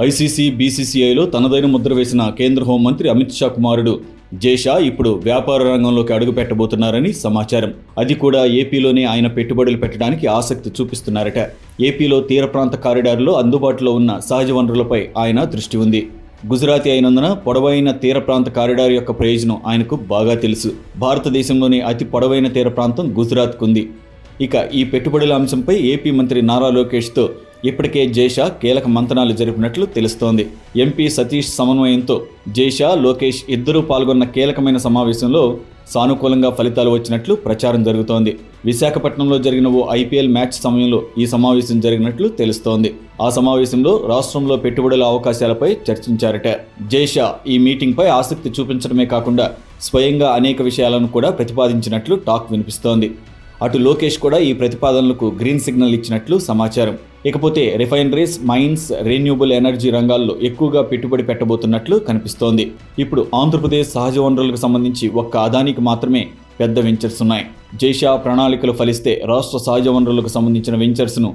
ICC బీసీసీఐలో తనదైన ముద్ర వేసిన కేంద్ర హోంమంత్రి అమిత్ షా కుమారుడు జేషా ఇప్పుడు వ్యాపార రంగంలోకి అడుగు పెట్టబోతున్నారని సమాచారం. అది కూడా ఏపీలోనే ఆయన పెట్టుబడులు పెట్టడానికి ఆసక్తి చూపిస్తున్నారట. ఏపీలో తీర ప్రాంత కారిడార్లో అందుబాటులో ఉన్న సహజ వనరులపై ఆయన దృష్టి ఉంది. గుజరాతీ అయినందున పొడవైన తీర ప్రాంత కారిడార్ యొక్క ప్రయోజనం ఆయనకు బాగా తెలుసు. భారతదేశంలోని అతి పొడవైన తీర ప్రాంతం గుజరాత్కు ఉంది ఇక ఈ పెట్టుబడుల అంశంపై ఏపీ మంత్రి నారా లోకేష్తో ఇప్పటికే జైషా కీలక మంతనాలు జరిపినట్లు తెలుస్తోంది. ఎంపీ సతీష్ సమన్వయంతో జైషా లోకేష్ ఇద్దరూ పాల్గొన్న కీలకమైన సమావేశంలో సానుకూలంగా ఫలితాలు వచ్చినట్లు ప్రచారం జరుగుతోంది. విశాఖపట్నంలో జరిగిన ఓ ఐపీఎల్ మ్యాచ్ సమయంలో ఈ సమావేశం జరిగినట్లు తెలుస్తోంది. ఆ సమావేశంలో రాష్ట్రంలో పెట్టుబడుల అవకాశాలపై చర్చించారట. జైషా ఈ మీటింగ్పై ఆసక్తి చూపించడమే కాకుండా స్వయంగా అనేక విషయాలను కూడా ప్రతిపాదించినట్లు టాక్ వినిపిస్తోంది. అటు లోకేష్ కూడా ఈ ప్రతిపాదనలకు గ్రీన్ సిగ్నల్ ఇచ్చినట్లు సమాచారం. ఇకపోతే రిఫైనరీస్ మైన్స్ రెన్యూబుల్ ఎనర్జీ రంగాల్లో ఎక్కువగా పెట్టుబడి పెట్టబోతున్నట్లు కనిపిస్తోంది. ఇప్పుడు ఆంధ్రప్రదేశ్ సహజ వనరులకు సంబంధించి ఒక్క అదానికి మాత్రమే పెద్ద వెంచర్స్ ఉన్నాయి. జైషా ప్రణాళికలు ఫలిస్తే రాష్ట్ర సహజ వనరులకు సంబంధించిన వెంచర్స్ను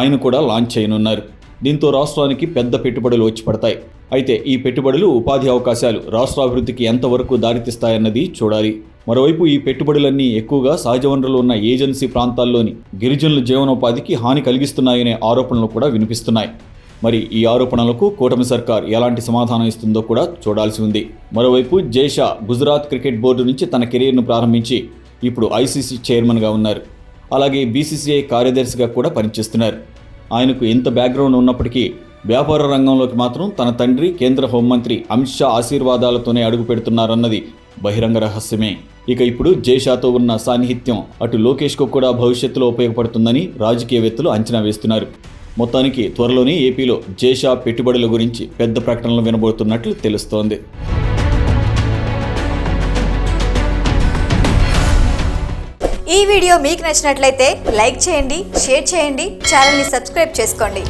ఆయన కూడా లాంచ్ చేయనున్నారు. దీంతో రాష్ట్రానికి పెద్ద పెట్టుబడులు వచ్చి పడతాయి. అయితే ఈ పెట్టుబడులు ఉపాధి అవకాశాలు రాష్ట్ర అభివృద్ధికి ఎంతవరకు దారితీస్తాయన్నది చూడాలి. మరోవైపు ఈ పెట్టుబడులన్నీ ఎక్కువగా సహజ వనరులు ఉన్న ఏజెన్సీ ప్రాంతాల్లోని గిరిజనుల జీవనోపాధికి హాని కలిగిస్తున్నాయనే ఆరోపణలు కూడా వినిపిస్తున్నాయి. మరి ఈ ఆరోపణలకు కూటమి సర్కార్ ఎలాంటి సమాధానం ఇస్తుందో కూడా చూడాల్సి ఉంది. మరోవైపు జైషా గుజరాత్ క్రికెట్ బోర్డు నుంచి తన కెరీర్ను ప్రారంభించి ఇప్పుడు ఐసీసీ చైర్మన్గా ఉన్నారు. అలాగే బీసీసీఐ కార్యదర్శిగా కూడా పనిచేస్తున్నారు. ఆయనకు ఎంత బ్యాక్గ్రౌండ్ ఉన్నప్పటికీ వ్యాపార రంగంలోకి మాత్రం తన తండ్రి కేంద్ర హోంమంత్రి అమిత్ షా ఆశీర్వాదాలతోనే అడుగు పెడుతున్నారన్నది బహిరంగ రహస్యమే. ఇక ఇప్పుడు జైషాతో ఉన్న సాన్నిహిత్యం అటు లోకేష్కు కూడా భవిష్యత్తులో ఉపయోగపడుతుందని రాజకీయవేత్తలు అంచనా వేస్తున్నారు. మొత్తానికి త్వరలోనే ఏపీలో జేషా పెట్టుబడుల గురించి పెద్ద ప్రకటనలు వినబోతున్నట్లు తెలుస్తోంది. ఈ వీడియో మీకు నచ్చినట్లయితే లైక్ చేయండి షేర్ చేయండి ఛానల్ని సబ్స్క్రైబ్ చేసుకోండి.